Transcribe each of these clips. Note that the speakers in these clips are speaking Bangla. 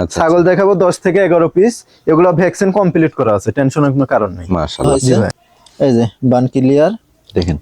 আচ্ছা। ছাগল দেখাবো দশ থেকে এগারো পিস এগুলো ভ্যাকসিন কমপ্লিট করা আছে টেনশনের কোনো কারণ নেই। এই যে বান ক্লিয়ার দেখেন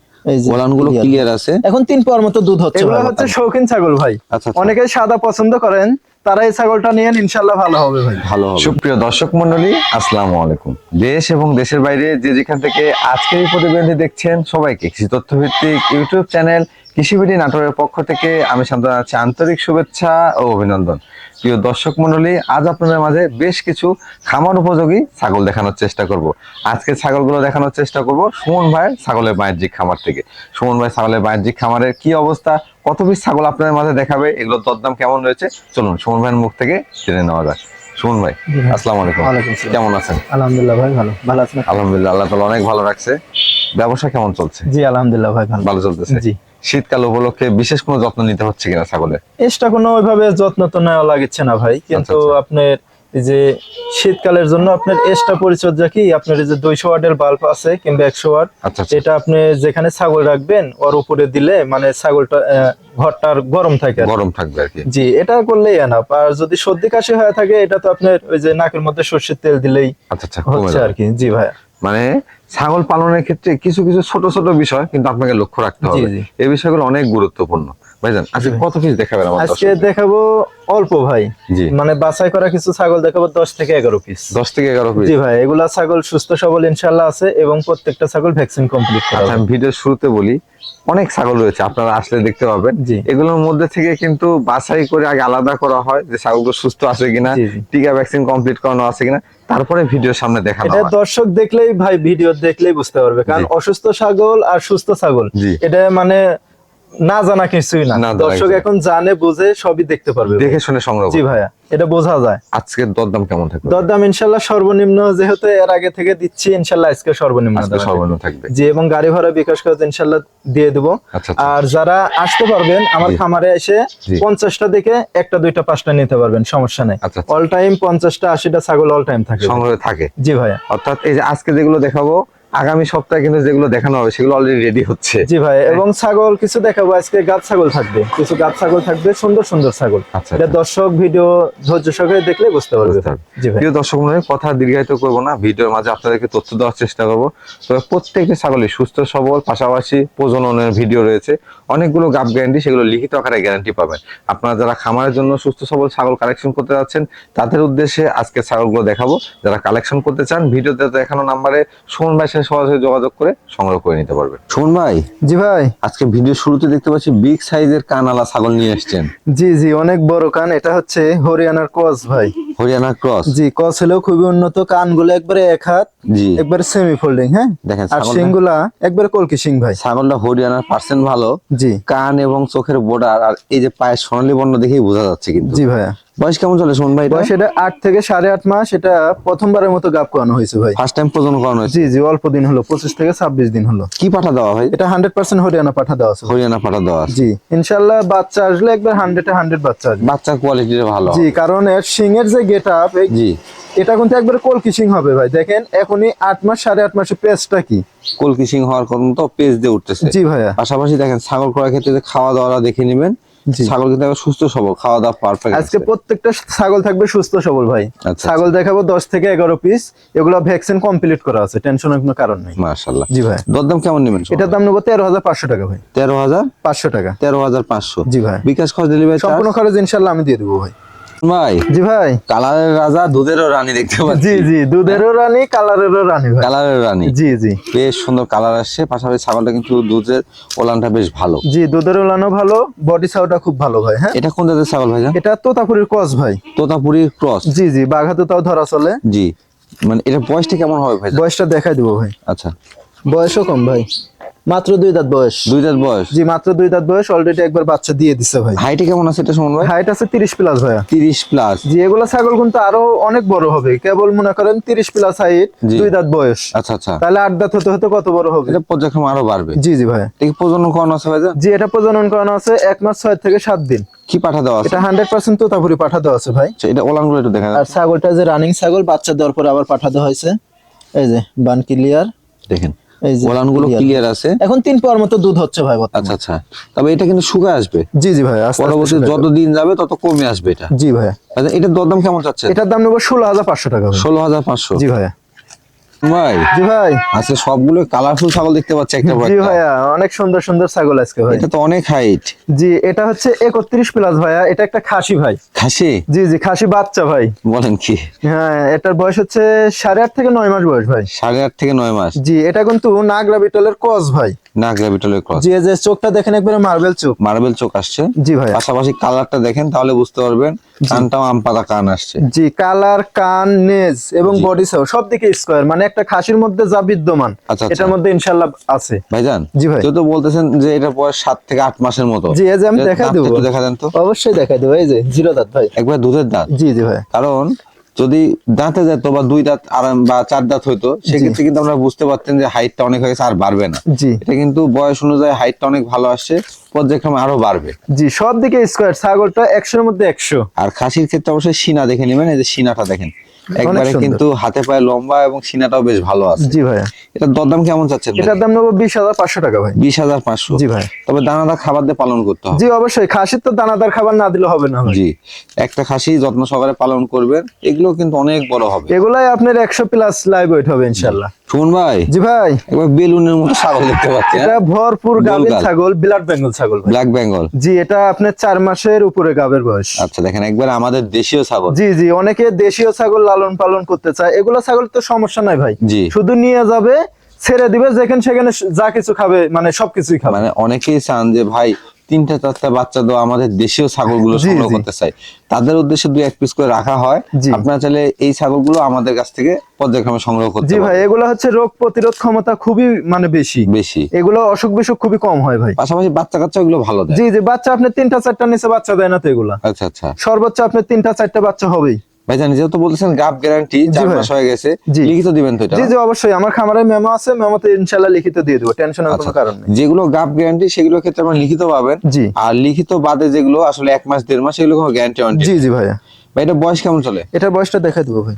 ওলানগুলো ক্লিয়ার আছে। এখন তিন পাওয়ার মতো দুধ হচ্ছে এগুলো হচ্ছে শৌখিন ছাগল ভাই। আচ্ছা, আচ্ছা। অনেকে সাদা পছন্দ করেন তারা এই ছাগলটা নিয়ে ইনশাল্লাহ ভালো হবে ভাই। ভালো হবে। সুপ্রিয় দর্শক মন্ডলী আসসালামু আলাইকুম। দেশ এবং দেশের বাইরে যে যেখান থেকে আজকের এই প্রতিবেদনটি দেখছেন সবাইকে কৃষি তথ্য ভিত্তিক ইউটিউব চ্যানেল কৃষিবিডি নাটোরের পক্ষ থেকে আমি শান্ত আছি আন্তরিক শুভেচ্ছা ও অভিনন্দন। প্রিয় দর্শক মন্ডলী আজ আপনাদের মাঝে বেশ কিছু খামার উপযোগী ছাগল দেখানোর চেষ্টা করব। আজকে ছাগলগুলো দেখানোর চেষ্টা করব সুমন ভাইয়ের ছাগলের বাণিজ্যিক খামার থেকে। সুমন ভাই ছাগলের বাণিজ্যিক খামারের কি অবস্থা? কত পিস ছাগল আপনাদের মাঝে দেখাবে? এগুলোর দরদাম কেমন রয়েছে? চলুন সুমন ভাইয়ের মুখ থেকে জেনে নেওয়া যাক। সুমন ভাই আসসালাম আলাইকুম। কেমন আছেন? আলহামদুলিল্লাহ ভাই ভালো। ভালো আছেন আলহামদুলিল্লাহ আল্লাহ তাআলা অনেক ভালো রাখছে। ব্যবসা কেমন চলছে? জি আলহামদুলিল্লাহ ভাই ভালো। ভালো চলতেছে? জি। শীতকাল উপলক্ষে বিশেষ কোনো যত্ন নিতে হচ্ছে কিনা ছাগলের? এক্সট্রা কোনো ওইভাবে যত্ন তো নেওয়া লাগছে না ভাই কিন্তু আচ্ছা। আপনার যে শীতকালের জন্য আপনার এক্সট্রা পরিচর্যা কি? আপনার এই যে দুইশো ওয়াটের বাল্ব আছে কিংবা একশো ওয়াট আচ্ছা আচ্ছা। এটা আপনি যেখানে ছাগল রাখবেন ওর উপরে দিলে মানে ছাগলটা ঘরটার গরম থাকে গরম থাকবে আর কি। জি এটা করলেই এনাফ আর যদি সর্দি কাশি হয়ে থাকে এটা তো আপনার ওই যে নাকের মধ্যে সর্ষের তেল দিলেই আচ্ছা আচ্ছা হচ্ছে আর কি। জি ভাই। মানে ছাগল পালনের ক্ষেত্রে কিছু কিছু ছোট ছোট বিষয় কিন্তু আপনাকে লক্ষ্য রাখতে হবে। এই বিষয়গুলো অনেক গুরুত্বপূর্ণ। ভাইজান আজকে কত পিস দেখাবেন আমার আজকে দেখাবো অল্প ভাই। মানে বাছাই করা কিছু ছাগল দেখাবো দশ থেকে এগারো পিস দশ থেকে এগারো পিস জি ভাই এগুলা ছাগল সুস্থ সবল ইনশাল্লাহ আছে এবং প্রত্যেকটা ছাগল ভ্যাকসিন কমপ্লিট করা আচ্ছা আমি ভিডিওর শুরুতে বলি অনেক ছাগল রয়েছে আপনারা আসলে দেখতে পাবেন। এগুলোর মধ্যে থেকে কিন্তু বাছাই করে আগে আলাদা করা হয় যে ছাগলগুলো সুস্থ আছে কিনা। টিকা ভ্যাকসিন কমপ্লিট করানো আছে কিনা তারপরে ভিডিওর সামনে দেখানো এটা দর্শক দেখলেই ভাই ভিডিও দেখলেই বুঝতে পারবে। কারণ অসুস্থ ছাগল আর সুস্থ ছাগল এটা মানে না জানা কিছুই না। দর্শক এখন জানে বুঝে সবই দেখতে পারবে। দেখে শুনে সংগ্রহ জি ভাইয়া এটা বোঝা যায়। আজকের দরদাম কেমন থাকবে? দরদাম ইনশাল্লাহ সর্বনিম্ন যেহেতু এর আগে থেকে দিচ্ছি ইনশাল্লাহ আজকে সর্বনিম্ন আজকে সর্বনিম্ন থাকবে। জি এবং গাড়ি ভাড়া বিকাশ করে ইনশাল্লাহ দিয়ে দেবো। আচ্ছা আচ্ছা আর যারা আসতে পারবেন আমার খামারে এসে। পঞ্চাশটা থেকে একটা দুইটা পাঁচটা নিতে পারবেন সমস্যা নেই। আচ্ছা, আচ্ছা। অল টাইম পঞ্চাশটা আশিটা ছাগল অল টাইম থাকে। সংগ্রহে থাকে। জি ভাইয়া। অর্থাৎ এই যে আজকে যেগুলো দেখাবো আগামী সপ্তাহে কিন্তু যেগুলো দেখানো হবে সেগুলো অলরেডি রেডি হচ্ছে। জি ভাই এবং ছাগল কিছু দেখাবো আজকে গাছ ছাগল থাকবে। কিছু গাছ ছাগল থাকবে সুন্দর সুন্দর ছাগল। আচ্ছা, এটা আচ্ছা। দর্শক ভিডিও ধৈর্য সহকারে দেখলে বুঝতে পারবে। জি ভাই। প্রিয় দর্শক মনে কথা দীর্ঘায়িত করব না ভিডিওর মাঝে আপনাদেরকে তথ্য দেওয়ার চেষ্টা করব। তবে প্রত্যেকটি ছাগলই সুস্থ সবল পাশাপাশি প্রজননের ভিডিও রয়েছে। অনেকগুলো গাপ গ্যারান্টি সেগুলো লিখিত আকারে গ্যারান্টি পাবেন। আপনারা যারা খামারের জন্য সুস্থ সবল ছাগল কালেকশন করতে যাচ্ছেন তাদের উদ্দেশ্যে আজকে ছাগলগুলো দেখাবো। যারা কালেকশন করতে চান ভিডিওতে দেখানো নাম্বারে সুমন ভাইয়ের সাথে সরাসরি যোগাযোগ করে সংগ্রহ করে নিতে পারবে। সুমন ভাই? জি ভাই। আজকে ভিডিও শুরুতে দেখতে পাচ্ছি বিগ সাইজের কানালা ছাগল নিয়ে এসছেন। জি জি অনেক বড় কান। এটা হচ্ছে হরিয়ানার কস ভাই। হরিয়ানা ক্রস? জি কস হলেও খুবই উন্নত। কানগুলো একবারে এক হাত জি। একবারে সেমি ফোল্ডিং হ্যাঁ? দেখেন আর সিংগুলা একবারে কলকি সিং ভাই। ছাগলটা হরিয়ানার পার্সেন্ট ভালো। জি। কান এবং চোখের বর্ডার আর এই যে পায়ের সোনালী বর্ণ দেখেই বোঝা যাচ্ছে কিন্তু। জি ভাইয়া। বয়স কেমন চলে সুমন ভাই বয়স এটা আট থেকে সাড়ে আট মাস এটা প্রথমবারের মতো গাপ করানো হয়েছে ভাই। ফার্স্ট টাইম প্রজন করানো হয়েছে? জি জি অল্প দিন হলো পঁচিশ থেকে ছাব্বিশ দিন হলো। কি পাঠা দেওয়া ভাই এটা হান্ড্রেড পার্সেন্ট হরিয়ানা পাঠা দেওয়া আছে। হরিয়ানা পাঠা দেওয়া জি ইনশাল্লাহ বাচ্চা আসলে একবার হান্ড্রেড হান্ড্রেড বাচ্চা আসবে। বাচ্চার কোয়ালিটিটা ভালো। জি কারণ এর সিং এর যে গেট আপ জি। এটা কিন্তু একবার কলকি সিং হবে ভাই। দেখেন এখনই আট মাস সাড়ে আট মাসের পেঁচটা কি? কলকি সিং হওয়ার কারণ তো পেজ দিয়ে উঠতেছে। জি ভাইয়া। পাশাপাশি দেখেন ছাগল করার ক্ষেত্রে খাওয়া দাওয়াটা দেখে নেবেন। ছাগল কিন্তু সুস্থ সবল খাওয়া দাওয়া পারফেক্ট আজকে প্রত্যেকটা ছাগল থাকবে সুস্থ সবল ভাই। আচ্ছা। ছাগল দেখাবো দশ থেকে এগারো পিস এগুলো ভ্যাকসিন কমপ্লিট করা আছে টেনশনের কোনো কারণ নেই। মার্শাল্লাহ জি ভাই। দরদাম কেমন নেবেন এটার দাম নেব তেরো হাজার পাঁচশো টাকা ভাই। তেরো হাজার? পাঁচশো টাকা। তেরো হাজার পাঁচশো। জি ভাই। বিকাশ খরচ ডেলিভারি সম্পূর্ণ খরচ ইনশাল্লাহ আমি দিয়ে দেবো ভাই। ভাই। জি ভাই। কালারের রাজা দুধেরও রানী দেখতে পাচ্ছি। জি জি দুধেরও রানী কালারেরও রানী ভাই। কালারের রানী। জি জি। বেশ সুন্দর কালার আসছে পাশাপাশি ছাগলটা কিন্তু দুধের ওলানটা বেশ ভালো। জি দুধের ওলানো ভালো বডি সাউটা খুব ভালো ভাই হ্যাঁ? এটা কোন জাতের ছাগল ভাইজান এটা তোতাপুরির কস ভাই। তোতাপুরি ক্রস। জি জি বাঘাতে তাও ধরা চলে। জি। মানে এটা বয়সটা কেমন হবে ভাই বয়সটা দেখাই দিব ভাই। আচ্ছা। বয়সও কম ভাই। মাত্র দুই দাঁত বয়স। দুই দাঁত বয়স? জি মাত্র দুই দাঁত বয়স। অলরেডি একবার বাচ্চা দিয়ে দিছে ভাই। হাইটে কেমন আছে এটা সমান ভাই হাইট আছে তিরিশ প্লাস ভাইয়া। তিরিশ প্লাস জি এগুলা ছাগল কিন্তু আরও অনেক বড় হবে। কেবল মনে করেন তিরিশ প্লাস হাইট দুই দাঁত বয়স। আচ্ছা আচ্ছা। তাহলে আট দাঁত হতে হতে কত বড় হবে? এটা পর্যায়ক্রমে আরও বাড়বে। জি জি ভাই দেখি প্রজনন করানো আছে ভাইজান? জি এটা প্রজনন করানো আছে এক মাস ছয় থেকে সাত দিন। কি পাঠা দেওয়া আছে? এটা হান্ড্রেড পার্সেন্ট তোতাপুরি পাঠা দেওয়া আছে ভাই। আচ্ছা, এটা ওলানগুলো একটু দেখা আর ছাগলটা যে রানিং ছাগল বাচ্চা দেওয়ার পর আবার পাঠা দেওয়া হয়েছে। এই যে বান ক্লিয়ার দেখেন। এই যে গুলো clear। ক্লিয়ার আছে। এখন তিন পাওয়ার মতো দুধ হচ্ছে ভাই। আচ্ছা আচ্ছা। তবে এটা কিন্তু শুকায় আসবে। জি জি ভাই পরবর্তী যত দিন যাবে তত কমে আসবে এটা। জি ভাই। আচ্ছা এটার দরদাম কেমন চাচ্ছে এটার দাম নেব ষোলো হাজার পাঁচশো টাকা ষোলো হাজার পাঁচশো। জি ভাইয়া ভাই? জি ভাই। আচ্ছা সবগুলো কালারফুল ছাগল দেখতে পাচ্ছি একটা জি ভাইয়া অনেক সুন্দর সুন্দর ছাগল আজকে ভাই। এটা তো অনেক হাইট জি এটা হচ্ছে একত্রিশ প্লাস ভাইয়া এটা একটা খাসি ভাই। খাসি? জি জি খাসি বাচ্চা ভাই। বলেন কি? হ্যাঁ এটার বয়স হচ্ছে সাড়ে আট থেকে নয় মাস বয়স ভাই। সাড়ে আট থেকে নয় মাস। জি এটা কিন্তু নাগরা বিটলের কস ভাই। নাগরা বিটলের ক্রস জি যে চোখটা দেখেন একবারে মার্বেল চোখ। মার্বেল চোখ আসছে। জি ভাই পাশাপাশি কালারটা দেখেন তাহলে বুঝতে পারবেন কানটাও আম পাতা কান আসছে। জি কালার কান নেজ এবং বডি সহ সব দিকে স্কোয়ার মানে একটা খাসির মধ্যে যা বিদ্যমান আচ্ছা, আচ্ছা। এটার মধ্যে ইনশাল্লাহ আছে। ভাইজান জি ভাই। তো বলতেছেন যে এটা বয়স সাত থেকে আট মাসের মতো। জি এই যে আমি দেখা দেবো। দেখা দেন তো। অবশ্যই দেখা দেবো এই যে জিরো দাঁত ভাই। একবার দুধের দাঁত। জি জি ভাই। কারণ যদি দাঁতে যেত বা দুই দাঁত আরাম বা চার দাঁত হইতো সেক্ষেত্রে কিন্তু আমরা বুঝতে পারতেন যে হাইটটা অনেক হয়ে গেছে আর বাড়বে না। জি। এটা কিন্তু বয়স অনুযায়ী হাইটটা অনেক ভালো আসছে পর্যায়ক্রমে আরও বাড়বে। জি সব দিকে স্কোয়ার ছাগলটা একশোর মধ্যে একশো। আর খাসির ক্ষেত্রে অবশ্যই সিনা দেখে নেবেন এই যে সিনাটা দেখেন। একবারে কিন্তু হাতে পায়ে লম্বা এবং সিনাটাও বেশ ভালো আছে। জি ভাইয়া। এটার দরদাম কেমন চাচ্ছেন এটার দাম নেব বিশ হাজার পাঁচশো টাকা ভাই। বিশ হাজার পাঁচশো। জি ভাই তবে দানাদার খাবার দিয়ে পালন করতে হবে। জি অবশ্যই। খাসির তো দানাদার খাবার না দিলে হবে না জি একটা খাসি যত্ন সহকারে পালন করবেন এগুলো কিন্তু অনেক বড় হবে। এগুলাই আপনার একশো প্লাস লাইভ ওয়েট হবে ইনশাল্লাহ। শুন ভাই? জি ভাই। একবার বেলুনের মতো ছাগল দেখতে পাচ্ছি এটা ভরপুর গাভীর ছাগল বেঙ্গল ছাগল ব্ল্যাক বেঙ্গল। জি এটা আপনার চার মাসের উপরে গাবের বয়স। আচ্ছা দেখেন একবার আমাদের দেশীয় ছাগল। জি জি অনেকে দেশীয় ছাগল লালন পালন করতে চায়। এগুলো ছাগল তো সমস্যা নাই ভাই। জি। শুধু নিয়ে যাবে ছেড়ে দিবে যেখানে সেখানে যা কিছু খাবে মানে সবকিছুই খাবে। মানে অনেকেই চান যে ভাই তিনটা চারটা বাচ্চা তো আমাদের দেশীয় ছাগলগুলো সংগ্রহ করতে চাই তাদের উদ্দেশ্যে দুই এক পিস করে রাখা হয়। আপনারা চাইলে এই ছাগলগুলো আমাদের কাছ থেকে পর্যায়ক্রমে সংগ্রহ করতে জি ভাই এগুলো হচ্ছে রোগ প্রতিরোধ ক্ষমতা খুবই মানে বেশি। বেশি। এগুলো অসুখ বিসুখ খুবই কম হয় ভাই। পাশাপাশি বাচ্চা কাচ্চা এগুলো ভালো দেয়। জি জি বাচ্চা আপনি তিনটা চারটা নিচে বাচ্চা দেয় না তো এগুলা। আচ্ছা আচ্ছা। সর্বোচ্চ আপনি তিনটা চারটা বাচ্চা হবেই। ভাই জানি যেহেতু বলতেছেন গাপ গ্যারান্টি চার মাস হয়ে গেছে লিখিত দিবেন তো এটা জি জি অবশ্যই। আমার খামারে মেমো আছে মেমোতে ইনশাল্লাহ লিখিত দিয়ে দেব টেনশনের আচ্ছা কোনো কারণ নেই। যেগুলো গাপ গ্যারান্টি সেগুলো ক্ষেত্রে আমরা লিখিত পাবেন। জি। আর লিখিত বাদে যেগুলো আসলে এক মাস দেড় মাস সেগুলো কোনো গ্যারান্টি জি জি ভাইয়া। ভাই এটা বয়স কেমন চলে? এটা বয়সটা দেখা দেবো ভাই।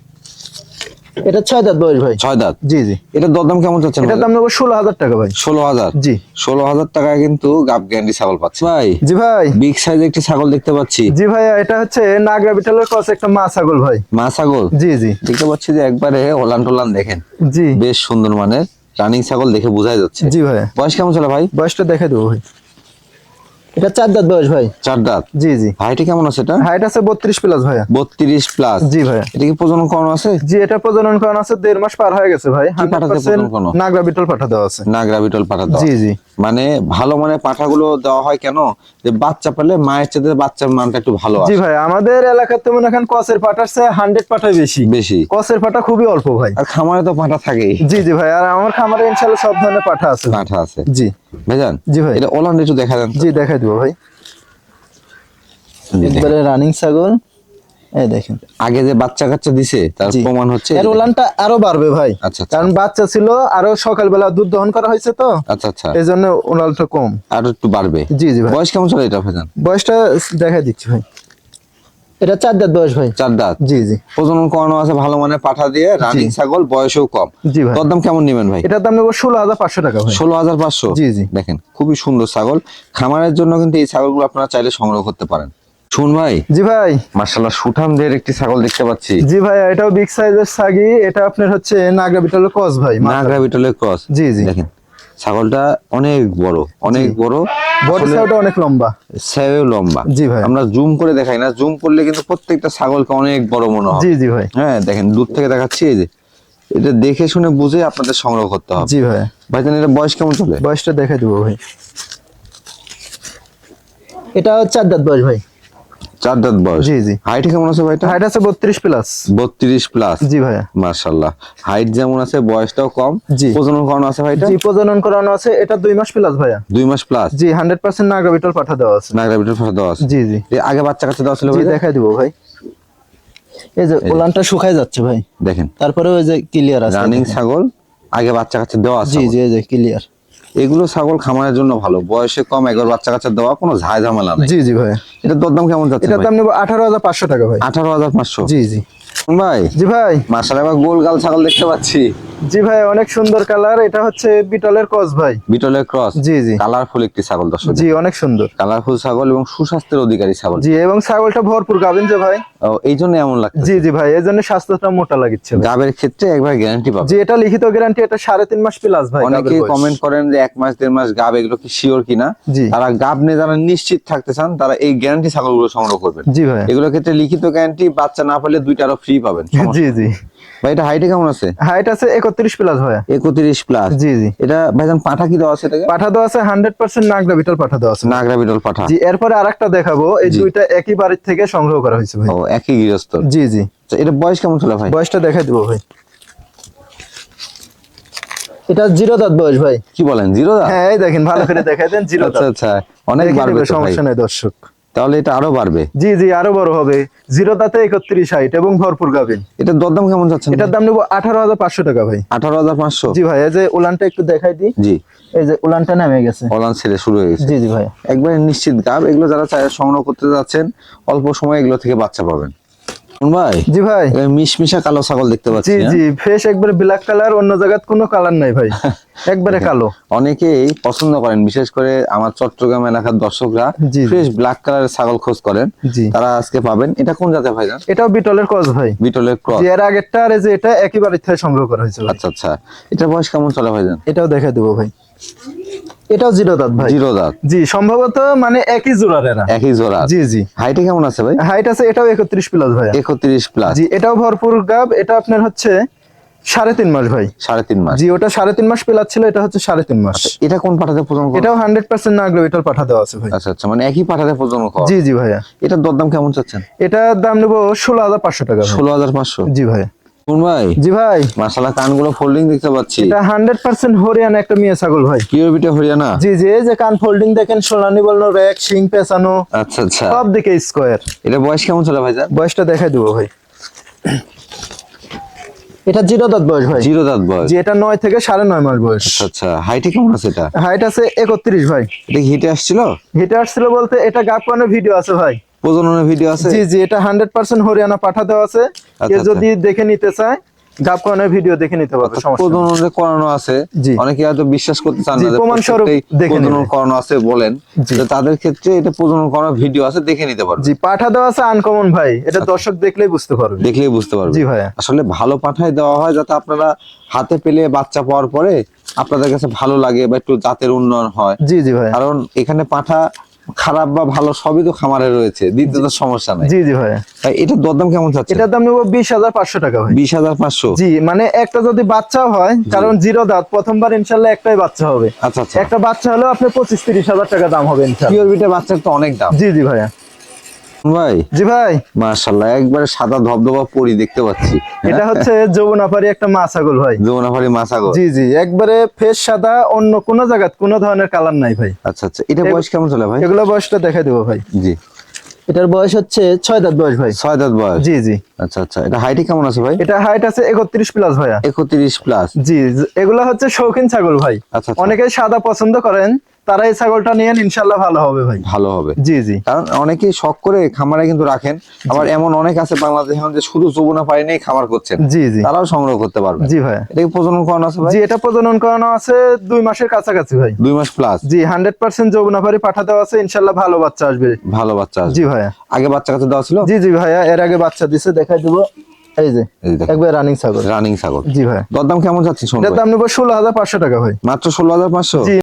এটা ছয় দাঁত বয়স ভাই। ছয় দাঁত? জি জি। এটার দরদাম কেমন চাচ্ছেন এটার দাম নেব ষোলো হাজার টাকা ভাই। ষোলো হাজার? জি। ষোলো হাজার টাকায় কিন্তু গাপ গ্যারান্টি ছাগল পাচ্ছি। ভাই। জি ভাই। বিগ সাইজ একটি ছাগল দেখতে পাচ্ছি। জি ভাইয়া এটা হচ্ছে নাগরা বিটালের ক্রস একটা মা ছাগল ভাই। মা ছাগল? জি জি। দেখতে পাচ্ছি যে একবারে ওলান টোলান দেখেন। জি। বেশ সুন্দর মানের রানিং ছাগল দেখে বোঝাই যাচ্ছে। জি ভাইয়া বয়স কেমন চলে ভাই? বয়সটা দেখে দেবো ভাই। এটা চার দাঁত বয়স ভাই। চার দাঁত? জি জি। হাইটে কেমন আছে এটা? হাইট আছে বত্রিশ প্লাস ভাইয়া বত্রিশ প্লাস জি ভাইয়া এটা কি প্রজনন করানো আছে? জি এটা প্রজনন করানো আছে দেড় মাস পার হয়ে গেছে ভাই? নাগরা বিটল পাঠা দেওয়া আছে। নাগরা বিটল পাঠা দেওয়া জি জি। মানে ভালো মানের পাঠাগুলো দেওয়া হয় কেন? যে বাচ্চা পেলে মায়ের চেয়ে বাচ্চার মানটা একটু ভালো জি ভাই আমাদের এলাকাতে মনে এখন কসের পাঠার চেয়ে হান্ড্রেড পাঠাই বেশি। বেশি। কসের পাঠা খুবই অল্প ভাই। আর খামারে তো পাঠা থাকেই। জি জি ভাই আর আমার খামারে ইনশাল্লাহ সব ধরনের পাঠা আছে। পাঠা আছে। জি। ভাইজান জি ভাই। এটা ওলান একটু দেখা দেন জি দেখাই দিব ভাই। রানিং ছাগল। এই দেখেন। আগে যে বাচ্চা কাচ্চা দিছে তার প্রমাণ হচ্ছে এর ওলানটা আরও বাড়বে ভাই। আচ্ছা আচ্ছা। কারণ বাচ্চা ছিল আরও সকালবেলা দুধ দহন করা হয়েছে তো। আচ্ছা আচ্ছা। এই জন্য ওলানটা কম। আর একটু বাড়বে। জি জি ভাই। বয়স কেমন চলে এটা ভাইজান? বয়সটা দেখাই দিচ্ছি ভাই। এটা চার দাঁত বয়স ভাই। চার দাঁত? জি জি। প্রজনন করানো আছে ভালো মানের পাঠা দিয়ে রানিং ছাগল বয়সেও কম। জি ভাই। দরদাম কেমন নেবেন ভাই? এটার দাম নেব ষোলো হাজার পাঁচশো টাকা ভাই। ষোলো হাজার পাঁচশো? জি, জি। দেখেন খুবই সুন্দর ছাগল। খামারের জন্য কিন্তু এই ছাগলগুলো আপনারা চাইলে সংগ্রহ করতে পারেন। শুন ভাই জি ভাই। মার্শাল্লাহ সুঠামদের একটি ছাগল দেখতে পাচ্ছি। জি ভাই এটাও বিগ সাইজের সাগি এটা আপনার হচ্ছে নাগরা বিটলের কস ভাই নাগরা বিটলের ক্রস জি জি। দেখেন ছাগলটা অনেক বড় অনেক বড়। বডি সাইজটা অনেক লম্বা। সেও লম্বা। জি ভাই। আমরা জুম করে দেখাই না জুম করলে কিন্তু প্রত্যেকটা ছাগলকে অনেক বড় মনে হয় জি জি ভাই। হ্যাঁ দেখেন দূর থেকে দেখাচ্ছি এই যে। এটা দেখে শুনে বুঝে আপনাদের সংগ্রহ করতে হবে। জি ভাই। ভাইজান এটা বয়স কেমন চলে? বয়সটা দেখাই দেবো ভাই। এটা চার দাঁত বয়স ভাই। চার দাঁত বয়স। জি, জি। হাইট কেমন আছে ভাইটা? হাইট আছে বত্রিশ প্লাস বত্রিশ প্লাস জি ভাইয়া। মার্শাল্লাহ হাইট যেমন আছে বয়সটাও কম। প্রজনন করানো আছে ভাইটা? জি প্রজনন করানো আছে। এটা দুই মাস প্লাস ভাইয়া। দুই মাস প্লাস জি হান্ড্রেড পার্সেন্ট নাগরা বিটল পাঠা দেওয়া আছে। নাগরা বিটল ফাটা দেওয়া আছে। জি জি। আগে বাচ্চা কাচ্চা দেওয়া ছিল ভাই দেখাই দিব ভাই। এই যে ওলানটা শুকাই যাচ্ছে ভাই। দেখেন। তারপরে ওই যে ক্লিয়ার আছে রানিং ছাগল আগে বাচ্চা কাচ্চা দেওয়া আছে জি জি এই যে ক্লিয়ার এগুলো ছাগল খামারের জন্য ভালো। বয়সে কম একবার বাচ্চা কাচ্চা দেওয়া কোনো ঝাই ঝামেলা নেই। জি জি ভাই। এটা দরদাম কেমন যাচ্ছে এটা দাম নেব আঠারো হাজার পাঁচশো টাকা ভাই। আঠারো হাজার পাঁচশো? জি জি। ভাই জি ভাই। মাশাআল্লাহ গোল গাল ছাগল দেখতে পাচ্ছি। জি ভাই অনেক সুন্দর কালার। এটা হচ্ছে বিটলের কস ভাই। বিটলের ক্রস জি জি। কালারফুল একটি ছাগল দর্শক। জি অনেক সুন্দর। কালারফুল ছাগল এবং সুস্বাস্থ্যের অধিকারী ছাগল। জি এবং ছাগলটা ভরপুর গাবেন যে ভাই এই জন্য এমন লাগছে জি জি ভাই এই জন্য স্বাস্থ্যটা মোটা লাগিচ্ছে ভাই। গাবের ক্ষেত্রে একবার গ্যারান্টি পাবে। জি এটা লিখিত গ্যারান্টি এটা সাড়ে তিন মাস প্লাস ভাই বয়স। কমেন্ট করেন যে এক মাস দেড় মাস গাব এগুলো কি শিওর কিনা। তারা গাব নিয়ে যারা নিশ্চিত থাকতে চান তারা এই গ্যারান্টি ছাগলগুলো সংগ্রহ করবেন। জি ভাই। এগুলোর ক্ষেত্রে লিখিত গ্যারান্টি বাচ্চা না পেলে দুইটা আরও ফ্রি পাবেন। জি জি। ভাই এটা হাইটে কেমন আছে? হাইট আছে একত্রিশ প্লাস ভাইয়া। একত্রিশ প্লাস জি জি। এটা ভাইজান পাঠা কি দেওয়া আছে এটাকে? পাঠা দেওয়া আছে হান্ড্রেড পার্সেন্ট নাগরা বিটল পাঠা দেওয়া আছে। নাগরা বিটল পাঠা। জি এরপরে আরেকটা দেখাবো এই দুইটা একই বাড়ির থেকে সংগ্রহ করা হয়েছে ভাই। ও একই গৃহস্থ। জি জি। আচ্ছা, এটা বয়স কেমন ছিল ভাই? বয়সটা দেখাই দেবো ভাই। এটা জিরো দাঁত বয়স ভাই। কি বলেন জিরো দা হ্যাঁ এই দেখেন ভালো করে দেখাই দেন জিরো আচ্ছা দাঁত। আচ্ছা অনেক বাড়বে তো ভাই। সমস্যা নেই দর্শক। তাহলে এটা আরও বাড়বে। জি জি আরও বড় হবে। জিরো তাতে একত্রিশ হাইট এবং ভরপুর গাবেন এটা দরদাম কেমন যাচ্ছে এটার দাম নেব আঠারো হাজার পাঁচশো টাকা ভাই। আঠারো হাজার পাঁচশো? জি ভাই এই যে উলানটা একটু দেখাই দিই। জি। এই যে উলানটা নামে গেছে। উলান ছেড়ে শুরু হয়ে গেছে। জি জি ভাই। একবার নিশ্চিত গাব এগুলো যারা চায় সংগ্রহ করতে যাচ্ছেন অল্প সময় এগুলো থেকে বাচ্চা পাবেন। ভাই? জি ভাই। মিশমিশা কালো ছাগল দেখতে পাচ্ছি জি হ্যাঁ? জি একবারে ব্ল্যাক কালার অন্য জায়গায় কোনো কালার নাই ভাই। একবারে কালো। অনেকেই পছন্দ করেন বিশেষ করে আমার চট্টগ্রাম এলাকার দর্শকরা। ফ্রেশ ব্ল্যাক কালারের ছাগল খোঁজ করেন। জি। তারা আজকে পাবেন। এটা কোন জাতের ভাইজান এটাও বিটলের কস ভাই। বিটলের ক্রস। এর আগেরটা আর যে এটা থেকে সংগ্রহ করা হয়েছে আচ্ছা আচ্ছা। এটা বয়স কেমন চলে ভাইজান এটাও দেখাই দেবো ভাই। এটাও জিরো দাঁত ভাই। জিরো দাঁত। জি সম্ভবত মানে একই জোড়ার এরা। একই জোড়া। জি জি। হাইটে কেমন আছে ভাই? হাইট আছে এটাও একত্রিশ প্লাস ভাই। একত্রিশ প্লাস জি এটাও ভরপুর গাব এটা আপনার হচ্ছে সাড়ে তিন মাস ভাই। সাড়ে তিন মাস। জি ওটা সাড়ে তিন মাস পেলার ছিল এটা হচ্ছে সাড়ে তিন মাস। এটা কোন পাঠাতে প্রজনন করে? এটাও হান্ড্রেড পার্সেন্ট নাগলো এটার পাঠা দেওয়া আছে ভাই। আচ্ছা আচ্ছা মানে একই পাঠাতে প্রজনন করা। জি জি ভাইয়া। এটার দরদাম কেমন চাচ্ছেন? এটার দাম নেব ষোলো হাজার পাঁচশো টাকা ষোলো হাজার পাঁচশো? জি ভাই কোন ভাই? জি ভাই। মাসালা কানগুলো ফোল্ডিং দেখতে পাচ্ছি। এটা হান্ড্রেড পার্সেন্ট হরিয়ানা একটা মেয়ে ছাগল ভাই। পিওর হরিয়ানা? জি জি এই যে কান ফোল্ডিং দেখেন সোনানি বলনো র্যাক শিং পেছানো আচ্ছা আচ্ছা। সব দিকে স্কোয়ার এটা বয়স কেমন চলে ভাইজান? বয়সটা দেখাই দেবো ভাই। এটা জিরো দাঁত বয়স ভাই। জিরো দাঁত বয়স। জি এটা নয় থেকে সাড়ে নয় মাস বয়স। আচ্ছা আচ্ছা। হাইটে কেমন আছে এটা? হাইট আছে একত্রিশ ভাই। এটা হিটে আসছিল? হেঁটে আসছিল বলতে এটা গাপ ভিডিও আছে ভাই। প্রজননের ভিডিও আছে? জি জি এটা হান্ড্রেড পার্সেন্ট হরিয়ানা পাঠা দেওয়া আছে আচ্ছা, কেউ যদি দেখে নিতে চায় কানের ভিডিও দেখে নিতে পারবে সমস্যা নেই। প্রজননে করানো আছে অনেকে হয়তো বিশ্বাস করতে চান না যে প্রজনন নেবে। করানো আছে বলেন। তো তাদের ক্ষেত্রে এটা প্রজনন করানোর ভিডিও আছে দেখে নিতে পারবে। জি পাঠা দেওয়া আছে আনকমন ভাই। এটা দর্শক দেখলেই বুঝতে পারবে। দেখলেই বুঝতে পারবে। জি ভাইয়া। আসলে ভালো পাঠায় দেওয়া হয় যাতে আপনারা হাতে পেলে বাচ্চা পাওয়ার পরে আপনাদের কাছে ভালো লাগে বা একটু জাতের উন্নয়ন হয়। জি জি ভাই কারণ এখানে পাঠা খারাপ বা ভালো সবই তো খামারে রয়েছে দিতে তো সমস্যা নাই। জি জি ভাই। তাই এটার দরদাম কেমন চাচ্ছে এটার দাম নেব বিশ হাজার পাঁচশো টাকা ভাই। বিশ হাজার পাঁচশো? জি মানে একটা যদি বাচ্চা হয় কারণ জিরো দাঁত প্রথমবার ইনশাল্লাহ একটাই বাচ্চা হবে। আচ্ছা আচ্ছা। একটা বাচ্চা হলেও আপনার পঁচিশ তিরিশ হাজার টাকা দাম হবে ইনশাল্লাহ। বাচ্চার তো অনেক দাম। জি জি ভাইয়া। ভাই? জি ভাই। মাশাল্লাহ একবারে সাদা ধবধবা পরি দেখতে পাচ্ছি। এটা হচ্ছে যমুনাপাড়ি একটা মা ছাগল ভাই মাসাগর জি জি একবারে ফেস সাদা অন্য কোনো জায়গা কোনো ধরনের কালার নাই ভাই। আচ্ছা আচ্ছা এটা বয়স কেমন চলে ভাই? এগুলো বয়সটা দেখাই দেবো ভাই। জি। এটার বয়স হচ্ছে ছয় দাঁত বয়স ভাই। ছয় দাঁত বয়স? জি জি। আচ্ছা আচ্ছা এটা হাইটে কেমন আছে ভাই? এটা হাইট আছে একত্রিশ প্লাস ভাইয়া। একত্রিশ প্লাস জি জি, এগুলো হচ্ছে শৌখিন ছাগল ভাই। আচ্ছা আচ্ছা। অনেকে সাদা পছন্দ করেন তারা এই ছাগলটা নিয়ে ইনশাল্লাহ ভালো হবে ভাই। ভালো হবে। জি জি। কারণ অনেকেই শখ করে খামারে কিন্তু রাখেন। আবার এমন অনেক আছে বাংলাদেশে যে শুধু যমুনা পাড়ি নিয়ে খামার করছেন। জি জি। তারাও সংগ্রহ করতে পারবে জি ভাইয়া এটা প্রজনন করানো আছে ভাই? জি এটা প্রজনন করানো আছে দুই মাসের কাছাকাছি ভাই। দুই মাস প্লাস জি হান্ড্রেড পার্সেন্ট যমুনাপাড়ি পাঠা দেওয়া আছে ইনশাল্লাহ ভালো বাচ্চা আসবে। ভালো বাচ্চা আসবে। জি ভাইয়া। আগে বাচ্চা কাছে দেওয়া ছিল? জি জি ভাইয়া এর আগে বাচ্চা দিছে দেখাই দেবো। এই যে এই দেখো, একবার রানিং ছাগল। রানিং ছাগল। জি ভাইয়া। দরদাম কেমন যাচ্ছে শোন দাম নেব ষোলো হাজার পাঁচশো টাকা ভাই। মাত্র ষোলো হাজার পাঁচশো?